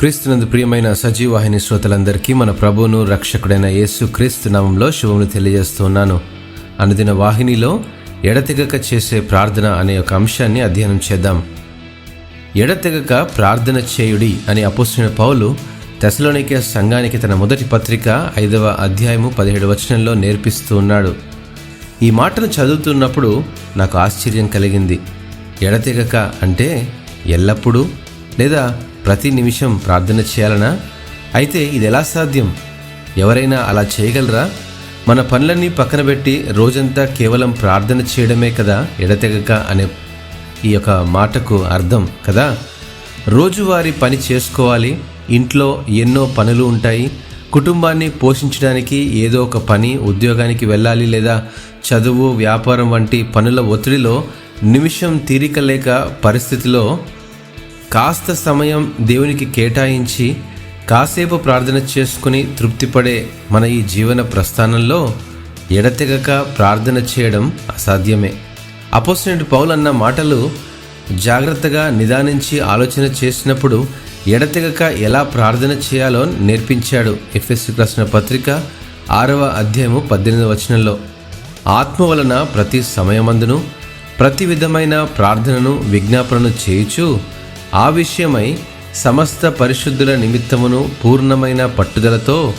క్రీస్తునందు ప్రియమైన సజీవాహిని శ్రోతలందరికీ మన ప్రభువును రక్షకుడైన యేసు క్రీస్తు నామంలో శుభములు తెలియజేస్తున్నాను అనుదిన వాహినిలో ఎడతెగక చేసే ప్రార్థన అనే ఒక అంశాన్ని అధ్యయనం చేద్దాం. ఎడతెగక ప్రార్థన చేయుడి అని అపోసిన పౌలు తెసలోనికే సంఘానికి తన మొదటి పత్రిక ఐదవ అధ్యాయము పదిహేడు వచనంలో నేర్పిస్తూ ఉన్నాడు. ఈ మాటను చదువుతున్నప్పుడు నాకు ఆశ్చర్యం కలిగింది. ఎడతెగక అంటే ఎల్లప్పుడూ లేదా ప్రతి నిమిషం ప్రార్థన చేయాలనా? అయితే ఇది ఎలా సాధ్యం? ఎవరైనా అలా చేయగలరా? మన పనులన్నీ పక్కన పెట్టి రోజంతా కేవలం ప్రార్థన చేయడమే కదా ఎడతెగక అనే ఈ యొక్క మాటకు అర్థం కదా? రోజువారీ పని చేసుకోవాలి ఇంట్లో ఎన్నో పనులు ఉంటాయి కుటుంబాన్ని పోషించడానికి ఏదో ఒక పని ఉద్యోగానికి వెళ్ళాలి లేదా చదువు వ్యాపారం వంటి పనుల ఒత్తిడిలో నిమిషం తీరిక లేక పరిస్థితిలో కాస్త సమయం దేవునికి కేటాయించి కాసేపు ప్రార్థన చేసుకుని తృప్తిపడే మన ఈ జీవన ప్రస్థానంలో ఎడతెగక ప్రార్థన చేయడం అసాధ్యమే. అపోసినెంట్ పౌల్ అన్న మాటలు జాగ్రత్తగా నిదానించి ఆలోచన చేసినప్పుడు ఎడతెగక ఎలా ప్రార్థన చేయాలో నేర్పించాడు ఎఫ్ఎస్సి ప్రశ్న పత్రిక ఆరవ అధ్యాయము పద్దెనిమిదవ వచనంలో. ఆత్మ వలన ప్రతి సమయమందును ప్రతి విధమైన ప్రార్థనను విజ్ఞాపనను చేయుచు ఆ విషయమై సమస్త పరిశుద్ధుల నిమిత్తమును పూర్ణమైన పట్టుదలతో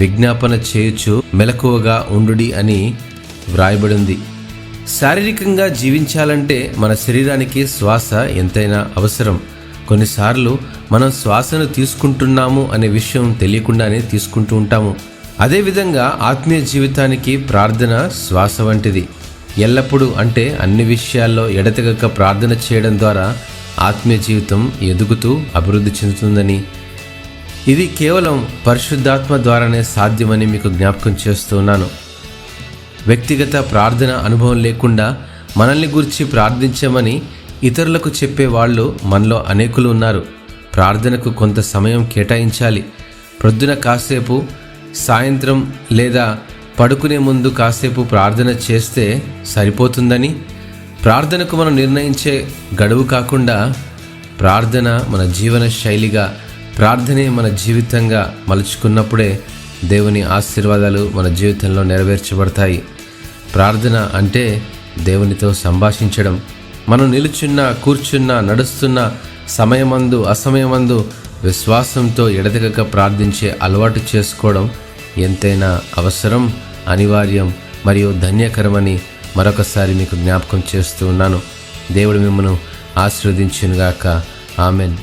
విజ్ఞాపన చేయొచ్చు మెలకువగా ఉండుడి అని వ్రాయబడింది. శారీరకంగా జీవించాలంటే మన శరీరానికి శ్వాస ఎంతైనా అవసరం. కొన్నిసార్లు మనం శ్వాసను తీసుకుంటున్నాము అనే విషయం తెలియకుండానే తీసుకుంటూ ఉంటాము. అదేవిధంగా ఆత్మీయ జీవితానికి ప్రార్థన శ్వాస వంటిది. ఎల్లప్పుడూ అంటే అన్ని విషయాల్లో ఎడతెగక ప్రార్థన చేయడం ద్వారా ఆత్మీయ జీవితం ఎదుగుతూ అభివృద్ధి చెందుతుందని. ఇది కేవలం పరిశుద్ధాత్మ ద్వారానే సాధ్యమని మీకు జ్ఞాపకం చేస్తున్నాను. వ్యక్తిగత ప్రార్థన అనుభవం లేకుండా మనల్ని గురించి ప్రార్థించమని ఇతరులకు చెప్పే వాళ్ళు మనలో అనేకులు ఉన్నారు. ప్రార్థనకు కొంత సమయం కేటాయించాలి. ప్రొద్దున కాసేపు సాయంత్రం లేదా పడుకునే ముందు కాసేపు ప్రార్థన చేస్తే సరిపోతుందని ప్రార్థనకు మనం నిర్ణయించే గడువు కాకుండా ప్రార్థన మన జీవన శైలిగా ప్రార్థనే మన జీవితంగా మలుచుకున్నప్పుడే దేవుని ఆశీర్వాదాలు మన జీవితంలో నెరవేర్చబడతాయి. ప్రార్థన అంటే దేవునితో సంభాషించడం. మనం నిలుచున్న కూర్చున్న నడుస్తున్న సమయమందు అసమయమందు విశ్వాసంతో ఎడతెగక ప్రార్థించే అలవాటు చేసుకోవడం ఎంతైనా అవసరం అనివార్యం మరియు ధన్యకరమని మరొకసారి మీకు జ్ఞాపకం చేస్తూ ఉన్నాను. దేవుడు మిమ్మను ఆశీర్వదించునుగాక. ఆమెన్.